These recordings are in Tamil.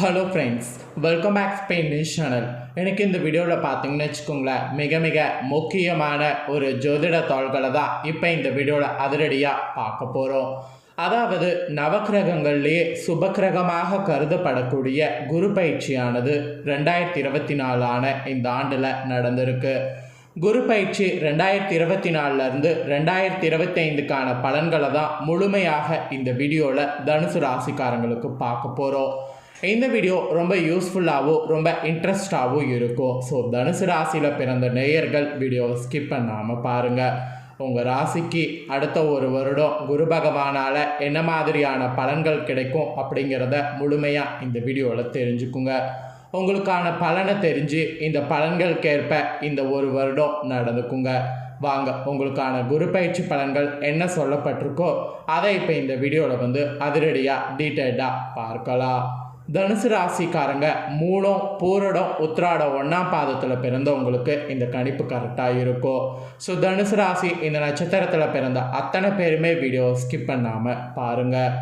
Hello friends welcome back Spain news channel எனக்கு இந்த வீடியோவில் பார்த்தீங்கன்னு வச்சுக்கோங்களேன் மிக மிக முக்கியமான ஒரு ஜோதிட தாள்களை தான் இப்போ இந்த வீடியோவில் அதிரடியாக பார்க்க போகிறோம் அதாவது நவக்கிரகங்கள்லேயே சுபக்கிரகமாக கருதப்படக்கூடிய குரு பயிற்சியானது ரெண்டாயிரத்தி இருபத்தி நாலான இந்த ஆண்டில் நடந்திருக்கு. குரு பயிற்சி ரெண்டாயிரத்தி இருபத்தி நாலுலேருந்து ரெண்டாயிரத்தி இருபத்தைந்துக்கான பலன்களை தான் முழுமையாக இந்த வீடியோவில் தனுசு ராசிக்காரங்களுக்கு பார்க்க போகிறோம் இந்த வீடியோ ரொம்ப யூஸ்ஃபுல்லாகவும் ரொம்ப இன்ட்ரெஸ்டாகவும் இருக்கும். ஸோ தனுசு ராசியில் பிறந்த நேயர்கள் வீடியோவை ஸ்கிப் பண்ணாமல் பாருங்கள் உங்கள் ராசிக்கு அடுத்த ஒரு வருடம் குரு பகவானால் என்ன மாதிரியான பலன்கள் கிடைக்கும் அப்படிங்கிறத முழுமையாக இந்த வீடியோவில் தெரிஞ்சுக்குங்க. உங்களுக்கான பலனை தெரிஞ்சு இந்த பலன்களுக்கேற்ப இந்த ஒரு வருடம் நடந்துக்குங்க. வாங்க உங்களுக்கான குரு பயிற்சி பலன்கள் என்ன சொல்லப்பட்டிருக்கோ அதை இப்போ இந்த வீடியோவில் வந்து அதிரடியாக டீட்டெயில்டாக பார்க்கலாம். தனுசு ராசிக்காரங்க மூலம் பூரடம் உத்திராடம் ஒன்றாம் பாதத்தில் பிறந்தவங்களுக்கு இந்த கணிப்பு கரெக்டாக இருக்கும். ஸோ தனுசு ராசி இந்த நட்சத்திரத்தில் பிறந்த அத்தனை பேருமே வீடியோ ஸ்கிப் பண்ணாமல் பாருங்கள்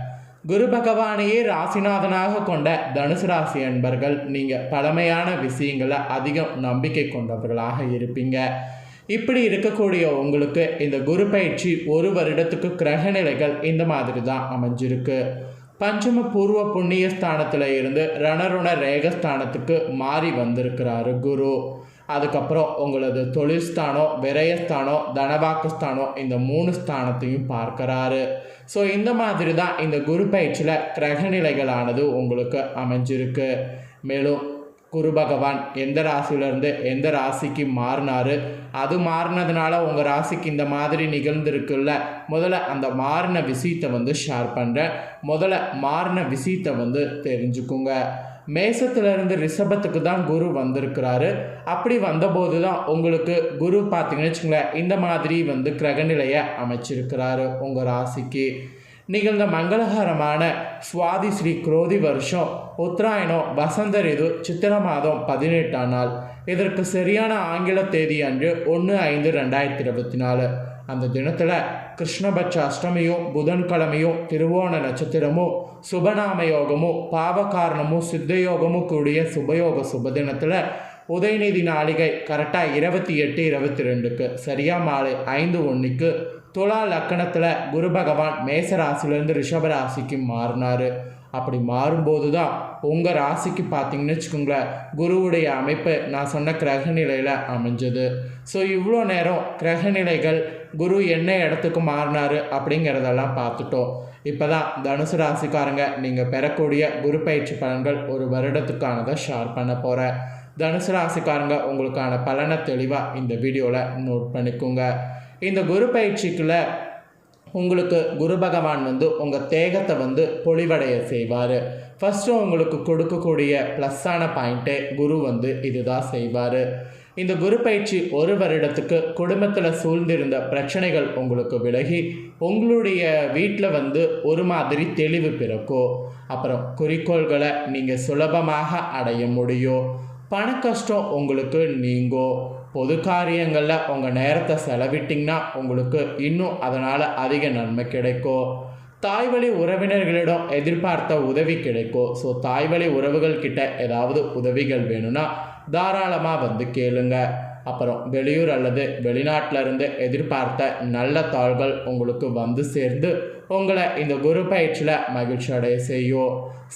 குரு பகவானையே ராசிநாதனாக கொண்ட தனுசு ராசி அன்பர்கள் நீங்கள் பழமையான விஷயங்களை அதிகம் நம்பிக்கை கொண்டவர்களாக இருப்பீங்க. இப்படி இருக்கக்கூடிய உங்களுக்கு இந்த குரு பயிற்சி ஒரு வருடத்துக்கு கிரக நிலைகள் இந்த மாதிரி தான் அமைஞ்சிருக்கு. பஞ்சம பூர்வ புண்ணிய ஸ்தானத்தில் இருந்து ரணருண ரேகஸ்தானத்துக்கு மாறி வந்திருக்கிறாரு குரு. அதுக்கப்புறம் உங்களது தொழில் ஸ்தானம் விரயஸ்தானம் தனவாக்குஸ்தானம் இந்த மூணு ஸ்தானத்தையும் பார்க்குறாரு. ஸோ இந்த மாதிரி தான் இந்த குரு பயிற்சியில் கிரகநிலைகளானது உங்களுக்கு அமைஞ்சிருக்கு. மேலும் குரு பகவான் எந்த ராசியிலேருந்து எந்த ராசிக்கு மாறினாரு? அது மாறினதுனால உங்கள் ராசிக்கு இந்த மாதிரி நிகழ்ந்துருக்குல்ல. முதல்ல அந்த மாறின விஷயத்தை வந்து ஷேர் பண்ணுறேன் முதல்ல மாறின விஷயத்தை வந்து தெரிஞ்சுக்குங்க. மேசத்திலிருந்து ரிஷபத்துக்கு தான் குரு வந்திருக்கிறாரு. அப்படி வந்தபோது தான் உங்களுக்கு குரு பார்த்தீங்கன்னு வச்சுங்களேன் இந்த மாதிரி வந்து கிரகநிலையை அமைச்சிருக்கிறாரு உங்கள் ராசிக்கு. நிகழ்ந்த மங்களகரமான சுவாதி ஸ்ரீ குரோதி வருஷம் உத்தராயணம் வசந்த ரிது சித்திர மாதம் பதினெட்டாம் நாள். இதற்கு சரியான ஆங்கில தேதி அன்று ஒன்று ஐந்து ரெண்டாயிரத்தி இருபத்தி நாலு. அந்த தினத்தில் கிருஷ்ணபட்ச அஷ்டமியும் புதன்கிழமையும் திருவோண நட்சத்திரமும் சுபநாம யோகமும் பாவகாரணமும் சித்தயோகமும் கூடிய சுபயோக சுபதினத்தில் உதயநிதி நாளிகை கரெக்டாக இருபத்தி எட்டு இருபத்தி ரெண்டுக்கு சரியாக மாலை ஐந்து ஒன்றுக்கு துலா லக்கணத்தில் குரு பகவான் மேச ராசிலேருந்து ரிஷப ராசிக்கு மாறினார். அப்படி மாறும்போது தான் உங்கள் ராசிக்கு பார்த்தீங்கன்னு வச்சுக்கோங்களேன் குருவுடைய அமைப்பு நான் சொன்ன கிரக நிலையில் அமைஞ்சது. ஸோ இவ்வளோ நேரம் கிரகநிலைகள் குரு என்ன இடத்துக்கு மாறினார் அப்படிங்கிறதெல்லாம் பார்த்துட்டோம். இப்போ தான் தனுசு ராசிக்காரங்க நீங்கள் பெறக்கூடிய குரு பயிற்சி பலன்கள் ஒரு வருடத்துக்கானதை ஷேர் பண்ண போகிறேன் தனுசு ராசிக்காரங்க உங்களுக்கான பலனை தெளிவாக இந்த வீடியோவில் நோட் பண்ணிக்கோங்க. இந்த குரு பயிற்சிக்குள்ள உங்களுக்கு குரு பகவான் வந்து உங்கள் தேகத்தை வந்து பொழிவடைய செய்வார். ஃபஸ்ட்டு உங்களுக்கு கொடுக்கக்கூடிய ப்ளஸ்ஸான பாயிண்ட்டே குரு வந்து இதுதான் செய்வார். இந்த குரு பயிற்சி ஒரு வருடத்துக்கு குடும்பத்தில் சூழ்ந்திருந்த பிரச்சனைகள் உங்களுக்கு விலகி உங்களுடைய வீட்டில் வந்து ஒரு மாதிரி தெளிவு பிறக்கும் அப்புறம் குறிக்கோள்களை நீங்கள் சுலபமாக அடைய முடியும். பண கஷ்டம் உங்களுக்கு நீங்கும் பொது காரியங்களில் உங்கள் நேரத்தை செலவிட்டிங்கன்னா உங்களுக்கு இன்னும் அதனால் அதிக நன்மை கிடைக்கும். தாய்வழி உறவினர்களிடம் எதிர்பார்த்த உதவி கிடைக்கும். ஸோ தாய்வழி உறவுகள் கிட்ட ஏதாவது உதவிகள் வேணும்னா தாராளமாக வந்து கேளுங்க. அப்புறம் வெளியூர் அல்லது வெளிநாட்டிலிருந்து எதிர்பார்த்த நல்ல தாள்கள் உங்களுக்கு வந்து சேர்ந்து உங்களை இந்த குரு பயிற்சியில் மகிழ்ச்சி அடைய செய்யும்.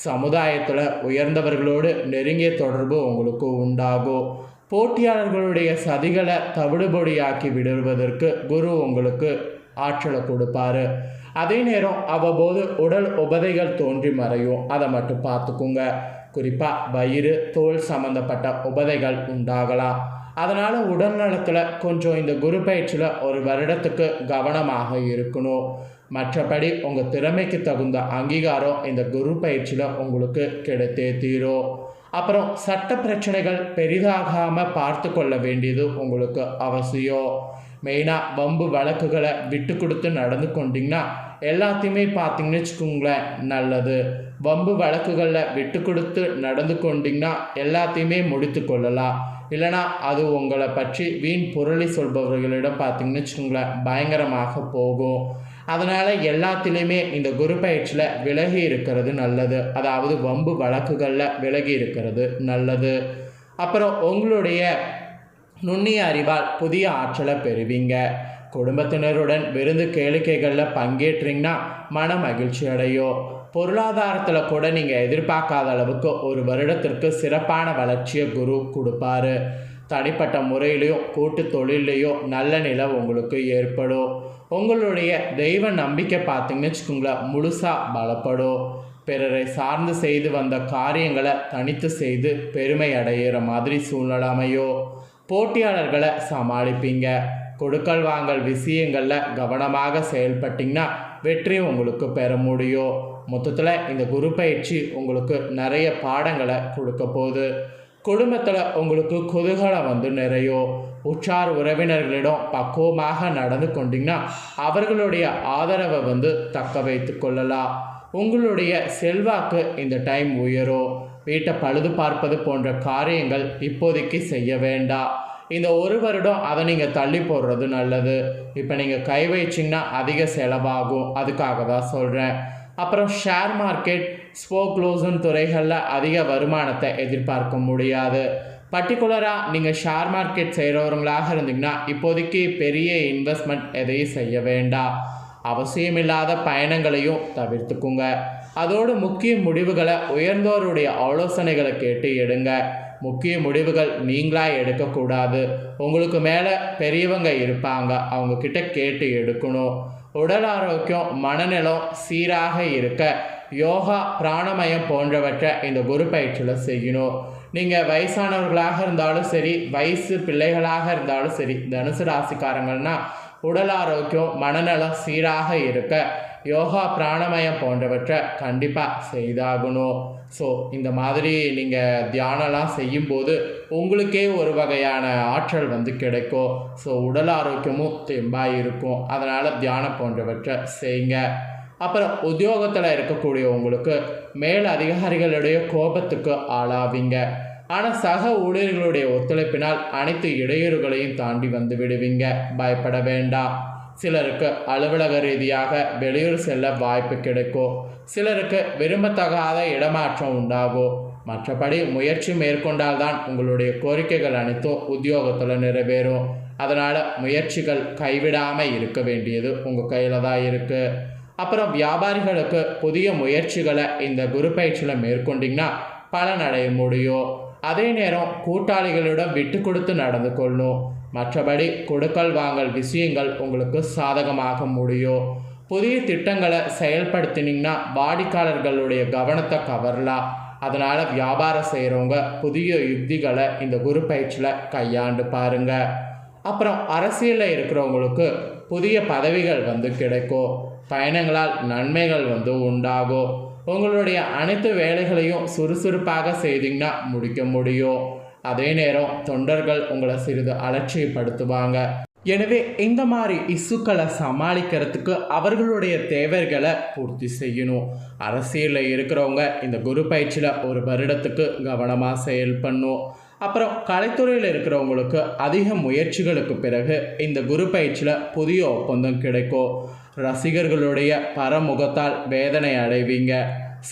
சமுதாயத்தில் உயர்ந்தவர்களோடு நெருங்கிய தொடர்பு உங்களுக்கு உண்டாகும். போட்டியாளர்களுடைய சதிகளை தவிடுபொடியாக்கி விடுவதற்கு குரு உங்களுக்கு ஆற்றலை கொடுப்பாரு. அதே நேரம் அவ்வப்போது உடல் உபதைகள் தோன்றி மறையும். அதை மட்டும் பார்த்துக்குங்க. குறிப்பாக வயிறு தோல் சம்மந்தப்பட்ட உபதைகள் உண்டாகலாம். அதனால் உடல் நலத்தில் கொஞ்சம் இந்த குரு பயிற்சியில் ஒரு வருடத்துக்கு கவனமாக இருக்கணும். மற்றபடி உங்கள் திறமைக்கு தகுந்த அங்கீகாரம் இந்த குரு பயிற்சியில் உங்களுக்கு கிடைத்தே தீரும். அப்புறம் சட்ட பிரச்சனைகள் பெரிதாகாமல் பார்த்து கொள்ள வேண்டியது உங்களுக்கு அவசியம். மெயினாக வம்பு வழக்குகளை விட்டு கொடுத்து நடந்து கொண்டிங்கன்னா எல்லாத்தையுமே பார்த்தீங்கன்னு வச்சுக்கோங்களேன் நல்லது. வம்பு வழக்குகளில் விட்டு கொடுத்து நடந்து கொண்டிங்கன்னா எல்லாத்தையுமே முடித்து கொள்ளலாம். இல்லைனா அது உங்களை பற்றி வீண் புரளி சொல்பவர்களிடம் பார்த்தீங்கன்னு வச்சுக்கோங்களேன் பயங்கரமாக போகும். அதனால் எல்லாத்துலேயுமே இந்த குரு பயிற்சியில் விலகி இருக்கிறது நல்லது. அதாவது வம்பு வழக்குகளில் விலகி இருக்கிறது நல்லது. அப்புறம் உங்களுடைய நுண்ணிய அறிவால் புதிய ஆற்றலை பெறுவீங்க. குடும்பத்தினருடன் விருந்து கேளிக்கைகளில் பங்கேற்றீங்கன்னா மன மகிழ்ச்சி அடையும். பொருளாதாரத்தில் கூட நீங்கள் எதிர்பார்க்காத அளவுக்கு ஒரு வருடத்திற்கு சிறப்பான வளர்ச்சியை குரு கொடுப்பாரு. தனிப்பட்ட முறையிலையோ கூட்டு தொழிலையோ நல்ல நிலை உங்களுக்கு ஏற்படும். உங்களுடைய தெய்வ நம்பிக்கை பார்த்தீங்கன்னு வச்சுக்கோங்களேன் முழுசாக பலப்படும். பிறரை சார்ந்து செய்து வந்த காரியங்களை தனித்து செய்து பெருமை அடையிற மாதிரி சூழ்நிலை அமையும். போட்டியாளர்களை சமாளிப்பீங்க. கொடுக்கல் வாங்கல் விஷயங்களில் கவனமாக செயல்பட்டிங்கன்னா வெற்றி உங்களுக்கு பெற முடியும். மொத்தத்தில் இந்த குரு பயிற்சி உங்களுக்கு நிறைய பாடங்களை கொடுக்க போகுது. குடும்பத்தில் உங்களுக்கு குதூகலம் வந்து நிறையும் உற்றார் உறவினர்களிடம் பக்குவமாக நடந்து கொண்டீங்கன்னா அவர்களுடைய ஆதரவை வந்து தக்க வைத்து கொள்ளலாம். உங்களுடைய செல்வாக்கு இந்த டைம் உயரும் வீட்டை பழுது பார்ப்பது போன்ற காரியங்கள் இப்போதைக்கு செய்ய வேண்டாம். இந்த ஒரு வருடம் அதை நீங்கள் தள்ளி போடுறது நல்லது. இப்போ நீங்கள் கை வச்சிங்கன்னா அதிக செலவாகும். அதுக்காக தான் சொல்கிறேன் அப்புறம் ஷேர் மார்க்கெட் ஸ்போக்லோசன் துறைகளில் அதிக வருமானத்தை எதிர்பார்க்க முடியாது. பர்டிகுலராக நீங்கள் ஷேர் மார்க்கெட் செய்கிறவங்களாக இருந்தீங்கன்னா இப்போதைக்கு பெரிய இன்வெஸ்ட்மெண்ட் எதையும் செய்ய வேண்டாம். அவசியமில்லாத பயணங்களையும் தவிர்த்துக்குங்க. அதோடு முக்கிய முடிவுகளை உயர்ந்தோருடைய ஆலோசனைகளை கேட்டு எடுங்க. முக்கிய முடிவுகள் நீங்களாக எடுக்கக்கூடாது. உங்களுக்கு மேலே பெரியவங்க இருப்பாங்க. அவங்கக்கிட்ட கேட்டு எடுக்கணும். உடல் ஆரோக்கியம் மனநலம் சீராக இருக்க யோகா பிராணமயம் போன்றவற்றை இந்த குரு பயிற்சியில் செய்யணும். நீங்கள் வயசானவர்களாக இருந்தாலும் சரி வயசு பிள்ளைகளாக இருந்தாலும் சரி தனுசு ராசிக்காரங்கள்னா உடல் ஆரோக்கியம் மனநலம் சீராக இருக்க யோகா பிராணமயம் போன்றவற்றை கண்டிப்பாக செய்தாகணும். ஸோ இந்த மாதிரி நீங்கள் தியானம்லாம் செய்யும்போது உங்களுக்கே ஒரு வகையான ஆற்றல் வந்து கிடைக்கும். ஸோ உடல் ஆரோக்கியமும் தெம்பாக இருக்கும். அதனால் தியானம் போன்றவற்றை செய்யுங்க. அப்புறம் உத்தியோகத்தில் இருக்கக்கூடியவங்களுக்கு மேல் அதிகாரிகளுடைய கோபத்துக்கு ஆளாவீங்க. ஆனால் சக ஊழியர்களுடைய ஒத்துழைப்பினால் அனைத்து இடையூறுகளையும் தாண்டி வந்து விடுவீங்க. பயப்பட வேண்டாம். சிலருக்கு அலுவலக ரீதியாக வெளியூர் செல்ல வாய்ப்பு கிடைக்கும் சிலருக்கு விரும்பத்தகாத இடமாற்றம் உண்டாகும் மற்றபடி முயற்சி மேற்கொண்டால்தான் உங்களுடைய கோரிக்கைகள் அனைத்தும் உத்தியோகத்தில் நிறைவேறும். அதனால் முயற்சிகள் கைவிடாமல் இருக்க வேண்டியது உங்கள் கையில் தான் இருக்குது அப்புறம் வியாபாரிகளுக்கு புதிய முயற்சிகளை இந்த குரு பயிற்சியில் மேற்கொண்டிங்கன்னா பலனடைய முடியும். அதே நேரம் கூட்டாளிகளிடம் விட்டு கொடுத்து நடந்து கொள்ளணும் மற்றபடி கொடுக்கல் வாங்கல் விஷயங்கள் உங்களுக்கு சாதகமாக முடியும். புதிய திட்டங்களை செயல்படுத்தினீங்கன்னா வாடிக்கையாளர்களுடைய கவனத்தை கவரலாம். அதனால் வியாபாரம் செய்கிறவங்க புதிய யுக்திகளை இந்த குரு பயிற்சியில் கையாண்டு பாருங்க. அப்புறம் அரசியலில் இருக்கிறவங்களுக்கு புதிய பதவிகள் வந்து கிடைக்கும். பயணங்களால் நன்மைகள் வந்து உண்டாகும். உங்களுடைய அனைத்து வேலைகளையும் சுறுசுறுப்பாக செய்தீங்கன்னா முடிக்க முடியும். அதே நேரம் தொண்டர்கள் உங்களை சிறிது அலட்சியப்படுத்துவாங்க. எனவே இந்த மாதிரி இசுக்களை சமாளிக்கிறதுக்கு அவர்களுடைய தேவைகளை பூர்த்தி செய்யணும். அரசியலில் இருக்கிறவங்க இந்த குரு பயிற்சியில் ஒரு வருடத்துக்கு கவனமாக செயல்படணும் அப்புறம் கலைத்துறையில் இருக்கிறவங்களுக்கு அதிக முயற்சிகளுக்கு பிறகு இந்த குரு பயிற்சியில் புதிய ஒப்பந்தம் கிடைக்கும். ரசிகர்களுடைய பரமுகத்தால் வேதனை அடைவீங்க.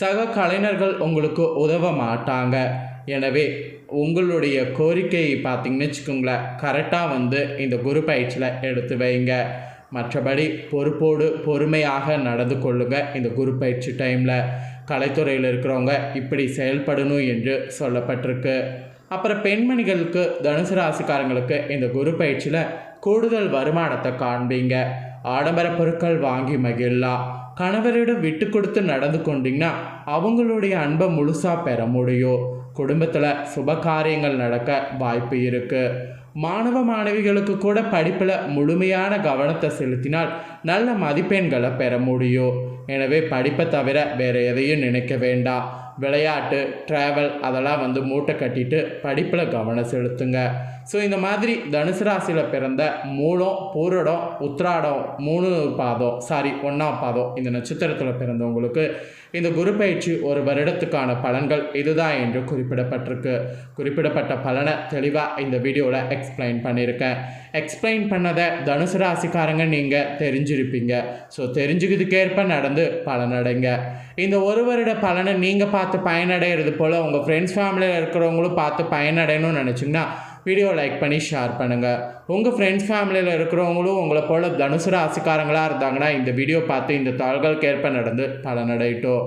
சக கலைஞர்கள் உங்களுக்கு உதவ மாட்டாங்க. எனவே உங்களுடைய கோரிக்கை பார்த்திங்கன்னு வச்சுக்கோங்களேன் கரெக்டாக வந்து இந்த குரு பயிற்சியில் எடுத்து வைங்க. மற்றபடி பொறுப்போடு பொறுமையாக நடந்து கொள்ளுங்கள் இந்த குரு பயிற்சி டைமில் கலைத்துறையில் இருக்கிறவங்க இப்படி செயல்படணும் என்று சொல்லப்பட்டிருக்கு. அப்புறம் பெண்மணிகளுக்கு தனுசு ராசிக்காரங்களுக்கு இந்த குரு பயிற்சியில் கூடுதல் வருமானத்தை காண்பீங்க. ஆடம்பர பொருட்கள் வாங்கி மகிழலாம். கணவரிடம் விட்டு கொடுத்து நடந்து கொண்டிங்கன்னா அவங்களுடைய அன்பை முழுசாக பெற முடியும். குடும்பத்தில் சுப காரியங்கள் நடக்க வாய்ப்பு இருக்குது மாணவ மாணவிகளுக்கு கூட படிப்பில் முழுமையான கவனத்தை செலுத்தினால் நல்ல மதிப்பெண்களை பெற முடியும். எனவே படிப்பை தவிர வேறு எதையும் நினைக்க வேண்டாம். விளையாட்டு ட்ராவல் அதெல்லாம் வந்து மூட்டை கட்டிட்டு படிப்பில் கவனம் செலுத்துங்க. ஸோ இந்த மாதிரி தனுசு ராசியில் பிறந்த மூலம் பூரடம் உத்ராடம் மூணு பாதம் சாரி ஒன்றாம் பாதம் இந்த நட்சத்திரத்தில் பிறந்தவங்களுக்கு இந்த குரு பயிற்சி ஒரு வருடத்துக்கான பலன்கள் இதுதான் என்று குறிப்பிடப்பட்டிருக்கு. குறிப்பிடப்பட்ட பலனை தெளிவாக இந்த வீடியோவில் எக்ஸ்பிளைன் பண்ணியிருக்கேன். எக்ஸ்பிளைன் பண்ணதை தனுசு ராசிக்காரங்க நீங்கள் தெரிஞ்சிருப்பீங்க. ஸோ தெரிஞ்சுக்கிறதுக்கேற்ப நடந்து பலனடைங்க இந்த ஒரு வருட பலனை நீங்கள் பார்த்து பயனடைகிறது போல் உங்கள் ஃப்ரெண்ட்ஸ் ஃபேமிலியில் இருக்கிறவங்களும் பார்த்து பயனடையணும்னு நினச்சிங்கன்னா வீடியோ லைக் பண்ணி ஷேர் பண்ணுங்கள் உங்கள் ஃப்ரெண்ட்ஸ் ஃபேமிலியில் இருக்கிறவங்களும் உங்களை போல் தனுசு ராசிக்காரங்களாக இருந்தாங்கன்னா இந்த வீடியோ பார்த்து இந்த தாள்களுக்கேற்ப நடந்து பலனடையிட்டோம்.